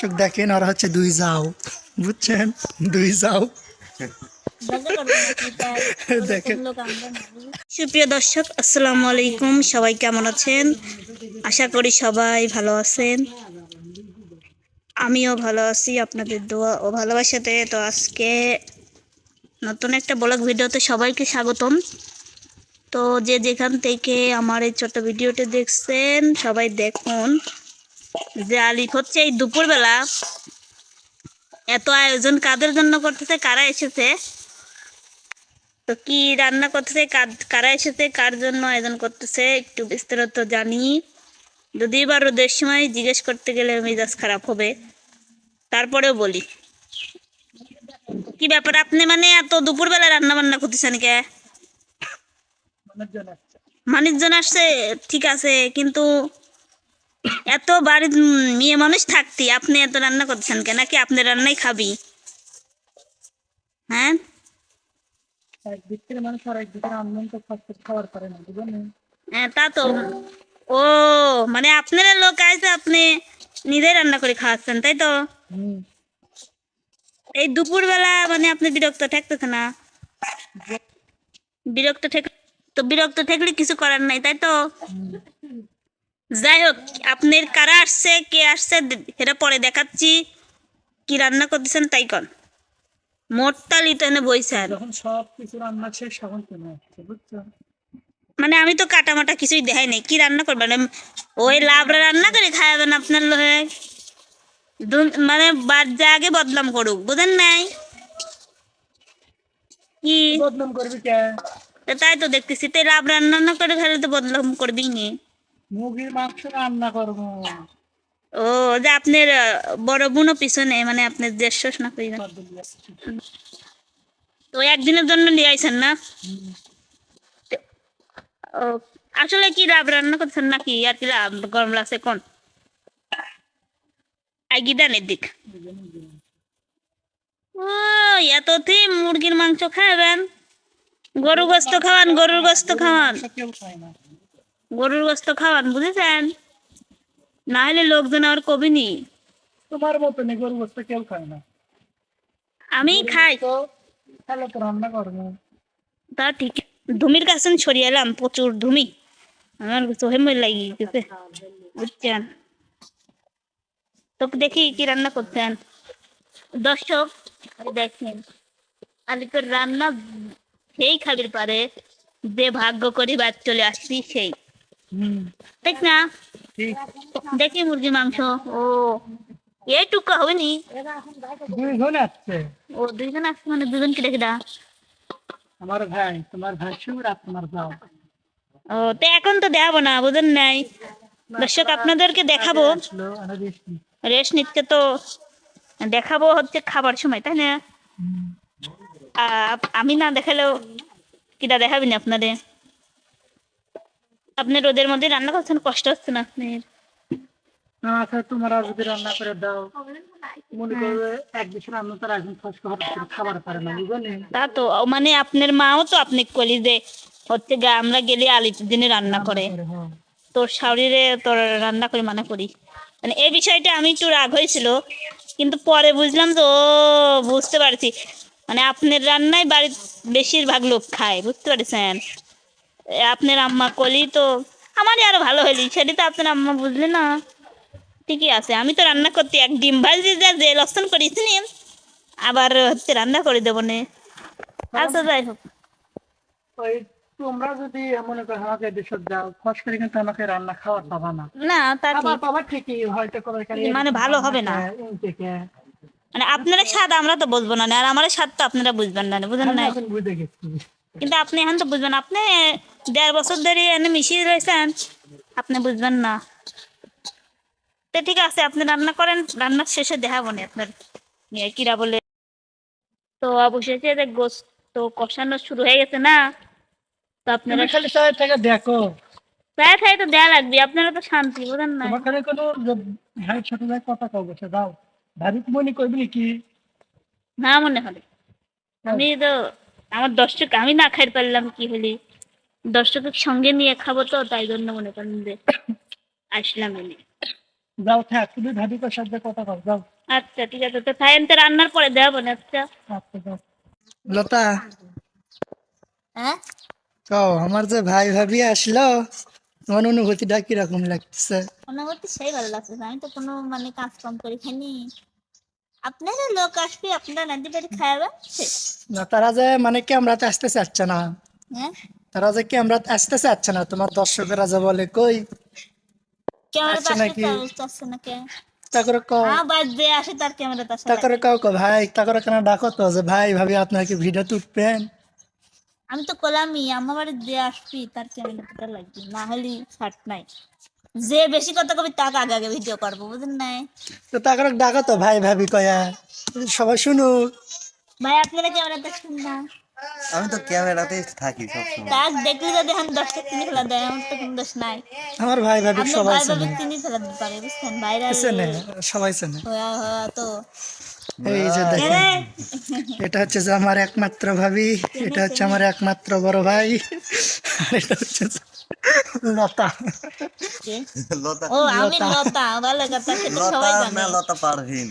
দর্শক দেখেন ওরা হচ্ছে দুই যাও। বুঝছেন? দুই যাও। সুপ্রিয় দর্শক, আসসালামু আলাইকুম। সবাই কেমন আছেন? আশা করি সবাই ভালো আছেন। আমিও ভালো আছি, আপনাদের দোয়া ও ভালোবাসাতে। তো আজকে নতুন একটা ব্লগ ভিডিওতে সবাইকে স্বাগতম। তো যে যেখান থেকে আমার এই ছোট্ট ভিডিওটি দেখছেন, সবাই দেখুন। যে আলিফ হচ্ছে এই দুপুরবেলা এত আয়োজন কাদের জন্য করতেছে কারা এসেছে? তো কি রান্না করতেছে কারা এসেছে কার জন্য আয়োজন করতেছে একটু বিস্তারিত জানি। যদি বা রোদের সময় জিজ্ঞেস করতে গেলে মেজাজ খারাপ হবে তারপরেও বলি। কি ব্যাপার? আপনি মানে এত দুপুরবেলা রান্না বান্না করতেছেন কে? মানুষজন আসছে ঠিক আছে কিন্তু এত বাড়ির মেয়ে মানুষ থাকতি আপনি এত রান্না করতেছেন কেন? নাকি আপনি রান্নাই খাবি? হ্যাঁ? একদিক থেকে মানুষ আর একদিকে রান্ধন তো খাবার পারে না বুঝলেন? হ্যাঁ তা তো। ও মানে আপনারা লোক আছে আপনি নিজেই রান্না করে খাওয়াচ্ছেন তাই তো? এই দুপুরবেলা মানে আপনি বিরক্ত ঠেকতেছে না? বিরক্ত ঠেক তো বিরক্ত ঠেকলে কিছু করার নাই তাই তো? যাই হোক আপনার কারা আসছে কে আসছে এটা পরে দেখাচ্ছি। কি রান্না করতেছেন তাই কন। মোটতালি তো এনে বইছেন যখন সব কিছু রান্না শেষ বুঝছ? মানে আমি তো কাটা মাটা কিছুই দেখাই নাই কি রান্না করবেন এম- ওই লাবড়া রান্না করে খাওয়াবেন আপনার লোহে। মানে বাদ যা আগে বদলাম করুক বুঝেন নাই? কি? বদনাম করবি কে? তাই তো দেখতেছি তাই লাভ রান্না না করে খেলে তো বদলাম করবি নি। মুরগির মাংস রান্না করব। ও যে আপনার বড় বোনও পিছনে মানে আপনার দেড়শো না কইবেন তো একদিনের জন্য নিয়ে আইছেন না? ও, আসলে কি লাভ রান্না করছেন নাকি? আর কি লাভ গরম লাগছে কোন? আইগিদানের দিক ও এততে মুরগির মাংস খাবেন। গরু গোস্ত খাওয়ান গরুর গোস্ত খাওয়ান। গরুর গোস্ত খাওয়ান বুঝেছেন? না হলে লোকজন আর কবিনি তোমার মতো নেই গরু গোস্ত কেউ খায় না। আমি খাই। তো তাহলে তো রান্না করব। তা ঠিক। ধুমির কাছে ছড়িয়ে এলাম প্রচুর ধুমি। আমার চোখে মই লাগি গেছে। বুঝছেন? তো দেখি কি রান্না করছেন? দর্শক দেখেন আলিপুর রান্না সেই খাবির পারে যে ভাগ্য করে বাদ চলে আসছি সেই। ঠিক না দেখি মুরগি মাংস ও এইটুকু হবে নি দুই জন আসছে। ও দুইজন আসছে মানে দুজনকে দেখে দা আমার ভাই তোমার ভাসুর আর তোমার যাও ও তো এখন তো দেখাবো না বুঝেন নাই। দর্শক আপনাদেরকে দেখাবো। রেস্ট নিতে তো দেখাবো হচ্ছে খাবার সময় তাই না? আমি না দেখালেও কিটা দেখাবি না আপনাদের? আপনি রোদের মধ্যে রান্না করছেন কষ্ট হচ্ছে না আপনার? আচ্ছা তোমার আর যদি রান্না করে দাও মনে করবে এক রান্না তার একজন খাবার পারে না বুঝলেন তা তো মানে আপনার মাও তো আপনি কলি যে হচ্ছে গা আমরা গেলে দিনে রান্না করে। হ্যাঁ। তোর শাওরিরে তোর রান্না করে মানা করি। মানে এই বিষয়টা আমি একটু রাগ হয়েছিল কিন্তু পরে বুঝলাম তো ও বুঝতে পারছি। মানে আপনার রান্নায় বাড়ির বেশিরভাগ লোক খায় বুঝতে পারছেন? আপনার আম্মা কলি তো আমারই আরও ভালো হইলি সেটি তো আপনার আম্মা বুঝলে না। ঠিকই আছে আমি তো রান্না করতে এক ডিম ভাজি যা যে লক্ষণ করেছি নি, আবার হচ্ছে রান্না করে দেবো নে। আচ্ছা যাই হোক। তোমরা যদি মনে করো আমাকে দেশে দাও ফস করে কিন্তু আমাকে রান্না খাওয়ার পাবা না। না তা পাবা ঠিকই হয়তো কালে মানে ভালো হবে না। মানে আপনারা স্বাদ আমরা তো বুঝব না আর আমার স্বাদ তো আপনারা বুঝবেন না বুঝেন না এখন বুঝে গেছি। কিন্তু আপনি এখন তো বুঝবেন আপনি দেড় বছর ধরে এনে মিশিয়ে রয়েছেন আপনি বুঝবেন না। তো ঠিক আছে আপনি রান্না করেন রান্নার শেষে দেখাবো না আপনার কিরা বলে। তো অবশেষে যে গোস্ত কষানো শুরু হয়ে গেছে না তো আপনারা খালি সবাই থেকে দেখো। প্রায় খাই তো দেয়া লাগবে আপনারা তো শান্তি বুঝেন না। তোমার খালি কোনো ভাই ছোট ভাই কথা কও বসে দাও। মনে করবি কি না মনে হবে আমি তো আমার দর্শক আমি না খাইতে পারলাম কি হলি? দর্শকের সঙ্গে নিয়ে খাব তো তাই জন্য মনে করেন যে আসলাম এনে। যাও থাক তুমি ভাবিকার সাথে কথা কর যাও। আচ্ছা ঠিক আছে তো থাইন তো রান্নার পরে দেওয়া না আচ্ছা? আচ্ছা যাও। লতা। হ্যাঁ? কও আমার যে ভাই ভাবি আসলো তোমার অনুভূতিটা কীরকম লাগতেছে অনুভূতি সেই ভালো লাগছে আমি তো কোনো মানে কাজ কম করি খাইনি। আপনারা লোক আসবে আপনারা বাড়ি খাওয়াবে না তারা যে মানে ক্যামেরাতে আসতে চাচ্ছে না। হ্যাঁ? তারা যে ক্যামেরাতে আসতে চাচ্ছে না তোমার দর্শকেরা যে বলে কই? ক্যামেরা না কে। করে কও। হ্যাঁ বাদ যে আসে তার ক্যামেরা আসে কও কও ভাই কেন ডাকো তো যে ভাই ভাবি আপনার কি ভিডিও আমি তো কলামই আমার বাড়ি যে আসবি তার ক্যামেরাটা লাগবে না হলে ছাট নাই। যে বেশি কথা কবি তাকে আগে আগে ভিডিও করব বুঝলেন নাই? তো তা করে ডাকো তো ভাই ভাবি কয়া। সবাই শুনুক ভাই আপনারা ক্যামেরা দেখছেন না। আমি তো ক্যামেরাতেই থাকি সবসময়। তাক দেখলে যদি এখন দশটা কিনে ফেলা দেয় আমার তো কোনো দোষ নাই। আমার ভাই ভাবি সবাই ভাই চেনে ভাবি কিনে ফেলা দিতে পারে বুঝছেন? বাইরে চেনে সবাই চেনে। হয়া হয়া তো। এই যে দেখেন এটা হচ্ছে যে আমার একমাত্র ভাবি এটা হচ্ছে আমার একমাত্র বড় ভাই। আর এটা হচ্ছে লতা। লতা। ও আমি লতা ভালো কথা সবাই জানে। লতা পারভিন।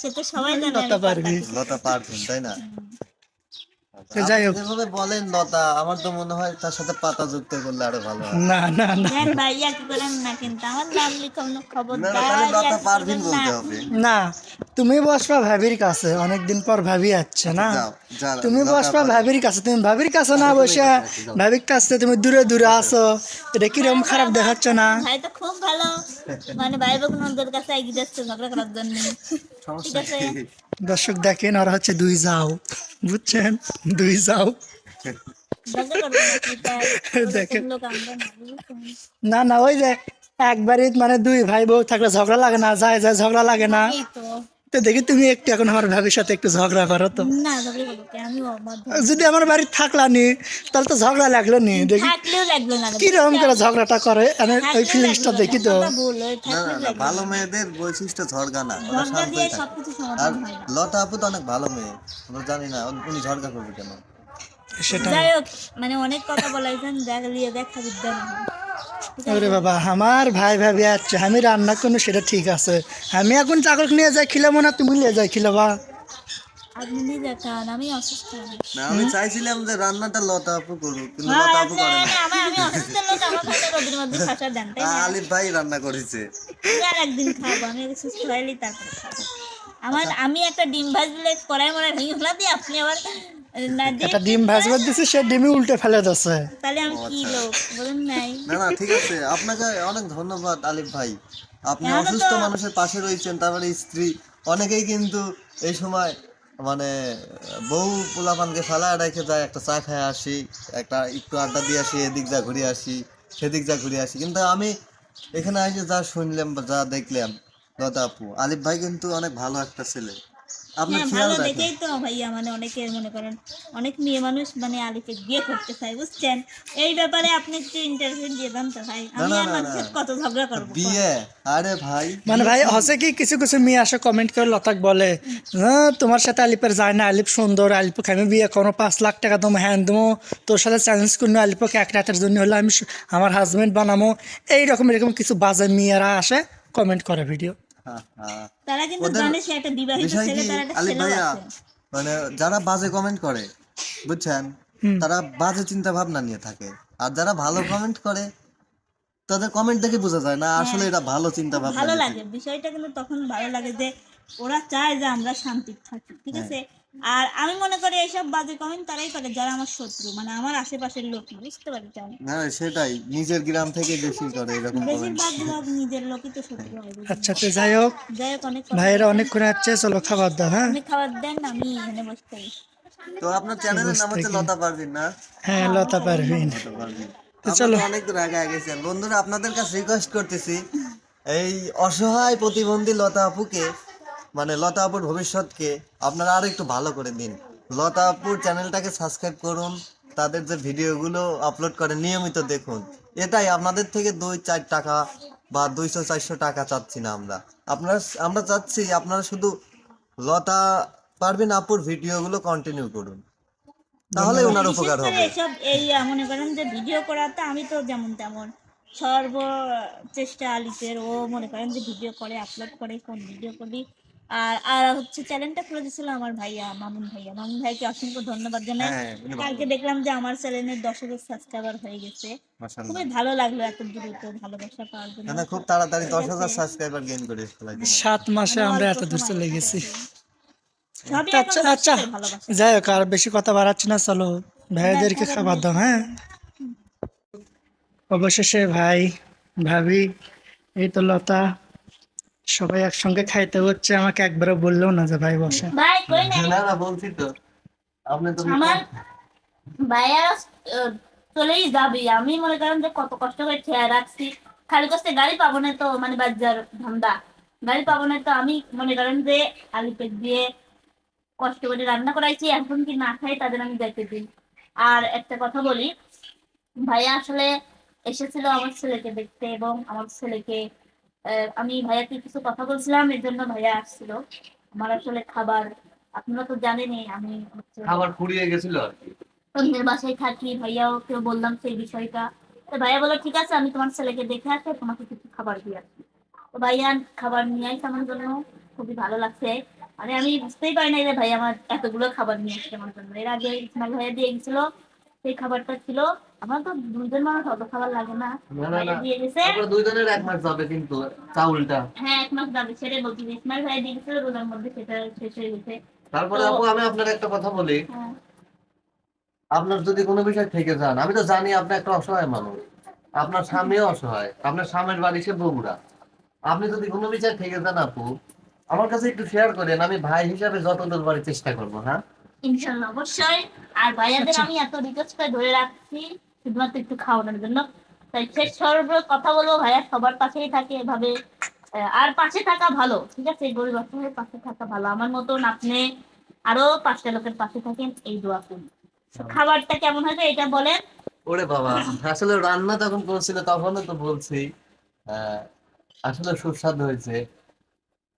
সেটা সবাই জানে লতা পারবি লতা পারভিন তাই না? যাই হোক। যেভাবে বলেন লতা আমার তো মনে হয় তার সাথে পাতা যুক্ত করলে আরও ভালো হয়। না না না দেখ ভাইয়া করেন না কিন্তু? আমার নাম লিখানো খবর না না, লতা পারভিন বলতে হবে। না তুমি বসবা ভাবির কাছে অনেকদিন পর ভাবি আসছে না? তুমি বসবা ভাবির কাছে তুমি ভাবির কাছে না বসে ভাবির কাছে তুমি দূরে দূরে আসো। এটা কীরকম খারাপ দেখাচ্ছ না? ভাই তো খুব ভালো। মানে ভাই বোন কাছে এগিয়ে যাচ্ছে ঝগড়া করার জন্য। ঠিক আছে? কি? দর্শক দেখেন, আর হচ্ছে দুই যাও। বুঝছেন? দুই যাও। দেখেন। না না, ওই যে একবারই মানে দুই ভাই বউ থাকলে ঝগড়া লাগে না, যায় যায়, ঝগড়া লাগে না। তো দেখি তুমি একটু এখন আমার ভাবির সাথে একটু ঝগড়া করো তো। না ঝগড়া যদি আমার বাড়ি থাকলা নি তাহলে তো ঝগড়া লাগল নি দেখি। থাকলেও লাগল না কীরকম করে ঝগড়াটা করে? আমি ওই ফিলিংসটা দেখি তো। না না না ভালো মেয়েদের বৈশিষ্ট্য না ঝগড়া সবকিছু আর না। লতা আপু তো অনেক ভালো মেয়ে আমরা জানি না উনি- ঝড়গা করবে কেন? সেটা যাই হোক মানে অনেক কথা বলাইছেন দেখা লিয়ে দেখা বিদ্যা না ওরে বাবা আমার ভাই ভাবি আছে আমি রান্না করব সেটা ঠিক আছে। আমি এখন চাকর নিয়ে যাই খিলাবো না তুমি নিয়ে যাই খিলাবা। আপনি আমি অসুস্থ না আমি চাইছিলাম যে রান্নাটা লতা আপু করুক কিন্তু হ্যাঁ, লতা আপু করে না। আছে, আমি অসুস্থ লোক আমার ভাইটা রোদের মধ্যে ফাঁসা দেন তাই না? আলিফ ভাই রান্না করেছে। আর একদিন খাব আমি সুস্থ হইলি তারপরে খাব। আমার আমি একটা ডিম ভাজলে কড়াই মরা ভেঙে ফেলা দিয়ে আপনি আবার একটা ডিম ভাজবার দিছে সে ডিমই উল্টে ফেলে দিচ্ছে তাহলে আমি কি লোক? বলুন নাই। না না ঠিক আছে। আপনাকে অনেক ধন্যবাদ আলিফ ভাই। আপনি অসুস্থ মানুষের পাশে রয়েছেন তারপরে স্ত্রী। অনেকেই কিন্তু এই সময় মানে বউ পোলাপানকে ফেলা রেখে যায় একটা চা খায় আসি একটা একটু আড্ডা দিয়ে আসি এদিক যা ঘুরে আসি সেদিক যা ঘুরে আসি। কিন্তু আমি এখানে এসে যা শুনলাম বা যা দেখলাম লতা আপু আলিফ ভাই কিন্তু অনেক ভালো একটা ছেলে। হ্যাঁ ভালো দেখেই তো ভাইয়া মানে অনেকে মনে করেন অনেক মেয়ে মানুষ মানে আলিকে বিয়ে করতে চায় বুঝছেন? এই ব্যাপারে আপনি একটু ইন্টারভিউ দিয়ে দেন তো ভাই আমি না, আর মানুষের কত ঝগড়া করব বিয়ে আরে ভাই মানে ভাই হসে কি কিছু কিছু মেয়ে আসে কমেন্ট করে লতাক বলে হ্যাঁ তোমার সাথে আলিপের যায় না আলিপ সুন্দর আলিপকে আমি বিয়ে করো পাঁচ লাখ টাকা তোমার হ্যান দেবো তোর সাথে চ্যালেঞ্জ করব আলিপকে এক রাতের জন্য হলে আমি আমার হাজবেন্ড বানাবো। এইরকম এরকম কিছু বাজে মেয়েরা আসে কমেন্ট করে ভিডিও তারা কিন্তু জানে সে একটা বিবাহিত ছেলে তার একটা ছেলে আছে। মানে যারা বাজে কমেন্ট করে বুঝছেন? তারা বাজে চিন্তা ভাবনা নিয়ে থাকে। আর যারা ভালো কমেন্ট করে তাদের কমেন্ট দেখে বোঝা যায় না আসলে এটা ভালো চিন্তা ভাবনা ভালো লাগে। বিষয়টা কিন্তু তখন ভালো লাগে যে ওরা চায় যে আমরা শান্তি থাকি ঠিক হ্যাঁ। আছে? আর আমি মনে করি এইসব বাজে কমেন্ট তারাই করে যারা আমার শত্রু মানে আমার আশেপাশের লোক বুঝতে না না, সেটাই নিজের গ্রাম থেকে বেশি করে এরকম বেশিরভাগ লোক নিজের লোকই তো শত্রু হয় আচ্ছা তো যাই হোক যাই হোক অনেক ভাইয়েরা অনেক করে আসছে চলো খাবার দাও হ্যাঁ? আপনি খাবার দেন আমি এখানে বসতে পারি। তো আপনার চ্যানেলের নাম হচ্ছে লতা পারভিন না? হ্যাঁ লতা পারভিন। তো চলো। অনেক দূর আগে গেছেন বন্ধুরা আপনাদের কাছে রিকোয়েস্ট করতেছি এই অসহায় প্রতিবন্ধী লতা আপুকে মানে লতা আপুর ভবিষ্যৎকে আপনারা আরও একটু ভালো করে দিন। লতা আপুর চ্যানেলটাকে সাবস্ক্রাইব করুন তাদের যে ভিডিওগুলো আপলোড করে নিয়মিত দেখুন। এটাই আপনাদের থেকে দুই চার টাকা বা দুইশো চারশো টাকা চাচ্ছি না আমরা। আপনারা আমরা চাচ্ছি আপনারা শুধু লতা পারবেন আপুর ভিডিওগুলো কন্টিনিউ করুন। তাহলে ওনার উপকার হবে। এসব এই মনে করেন যে ভিডিও করাতে আমি তো যেমন তেমন সর্ব চেষ্টা আলিপের। ও মনে করেন যে ভিডিও করে আপলোড করে কোন ভিডিও করি আর আর হচ্ছে চ্যানেলটা করে দিয়েছিল আমার ভাইয়া মামুন ভাইয়া। মামুন ভাইকে অসংখ্য ধন্যবাদ জানাই। হ্যাঁ। কালকে দেখলাম যে আমার চ্যানেলের দশ হাজার সাবস্ক্রাইবার হয়ে গেছে। খুবই ভালো লাগল এত দ্রুত ভালোবাসা পাওয়ার জন্য। খুব তাড়াতাড়ি দশ হাজার সাবস্ক্রাইবার গেইন করে সাত মাসে মানে আমরা এত দূর চলে গেছি। আচ্ছা আচ্ছা যাই হোক আর বেশি কথা বাড়াচ্ছি না চলো। ভাইদেরকে খাবার দাও হ্যাঁ। অবশেষে ভাই ভাবি এই তো লতা। সবাই একসঙ্গে খাইতে হচ্ছে আমাকে একবারও বললেও না যে ভাই বসে। ভাই কই না না বলছি তো। আপনি তো আমার ভাইয়া চলেই যাবে। আমি মনে করেন যে কত কষ্ট করে রাখছি। খালি কষ্টে গাড়ি পাবো না তো মানে বাজার ধান্দা। গাড়ি পাবো না তো আমি মনে করেন যে আলু পেট দিয়ে কষ্ট করে রান্না করাইছি। এখন কি না খাই তাদের আমি যাইতে দিই। আর একটা কথা বলি ভাইয়া আসলে এসেছিল আমার ছেলেকে দেখতে এবং আমার ছেলেকে আমি ভাইয়াকে কিছু কথা বলছিলাম এর জন্য ভাইয়া আসছিল। আমার আসলে খাবার আপনারা তো জানেনই আমি খাবার ফুরিয়ে গেছিল আর কি। অন্যের বাসায় থাকি ভাইয়াও কেউ বললাম সেই বিষয়টা। তো ভাইয়া বলল ঠিক আছে আমি তোমার ছেলেকে দেখে আসে তোমাকে কিছু খাবার দিয়ে আসি। তো ভাইয়া খাবার নিয়ে আসে আমার জন্য খুবই ভালো লাগছে। মানে আমি বুঝতেই পারি না যে ভাই আমার এতগুলো খাবার নিয়ে আসছে আমার জন্য। এর আগে ভাইয়া দিয়ে গেছিল সেই খাবারটা ছিল। আমার তো দুজন মানুষ অত খাবার লাগে না। না, না, ভাইয়া না। দিয়ে গেছে দুইজনের এক মাস যাবে কিন্তু চাউলটা। হ্যাঁ এক মাস যাবে। সেটাই বলছি ইসমাইল ভাইয়া দিয়ে গেছিল রোজার মধ্যে সেটা শেষ হয়ে গেছে। তারপরে আপু আমি আপনার একটা কথা বলি। আপনার যদি কোনো বিষয় থেকে যান আমি তো জানি আপনি একটা অসহায় মানুষ। আপনার স্বামীও অসহায়। আপনার স্বামীর বাড়ি সে বগুড়া। আপনি যদি কোনো বিষয় থেকে যান আপু আমার কাছে একটু শেয়ার করেন আমি ভাই হিসাবে যতদূর পারি চেষ্টা করব হ্যাঁ? ইনশাল্লাহ অবশ্যই। আর ভাইয়াদের আচ্ছা। আমি এত রিকোয়েস্ট করে ধরে রাখছি শুধুমাত্র একটু খাওয়ানোর জন্য। তাই শেষ সর্ব কথা বলব ভাইয়া সবার পাশেই থাকে এভাবে। আর পাশে থাকা ভালো ঠিক আছে? গরিব অসহায়ের পাশে থাকা ভালো। আমার মতন আপনি আরও পাঁচটা লোকের পাশে থাকেন এই দোয়া করি খাবারটা কেমন হয়েছে এটা বলেন। ওরে বাবা আসলে রান্না যখন করছিল তখনও তো বলছি আহ, আসলে সুস্বাদু হয়েছে।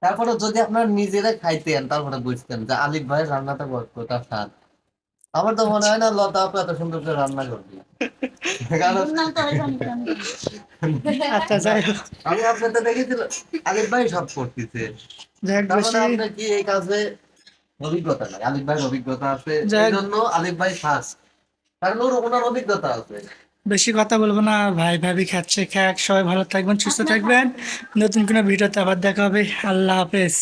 তারপরে যদি আপনারা নিজেরা খাইতেন তারপরে বুঝতেন যে আলিফ ভাই রান্নাটা কতটা স্বাদ। আমার তো মনে হয় না লতা আপু এত সুন্দর করে রান্না করবে। তো। আচ্ছা আমি আলিফ ভাই সব করতেছে। মানে আপনার কি এই কাজে অভিজ্ঞতা নাই? আলিফ ভাইয়ের অভিজ্ঞতা আছে। এই জন্য আলিফ ভাই ফার্স্ট কারণ ওর ওনার অভিজ্ঞতা আছে। বেশি কথা বলব না। ভাই ভাবি খাচ্ছে খাক। সবাই ভালো থাকবেন সুস্থ থাকবেন। নতুন কোনো ভিডিওতে আবার দেখা হবে। আল্লাহ হাফেজ।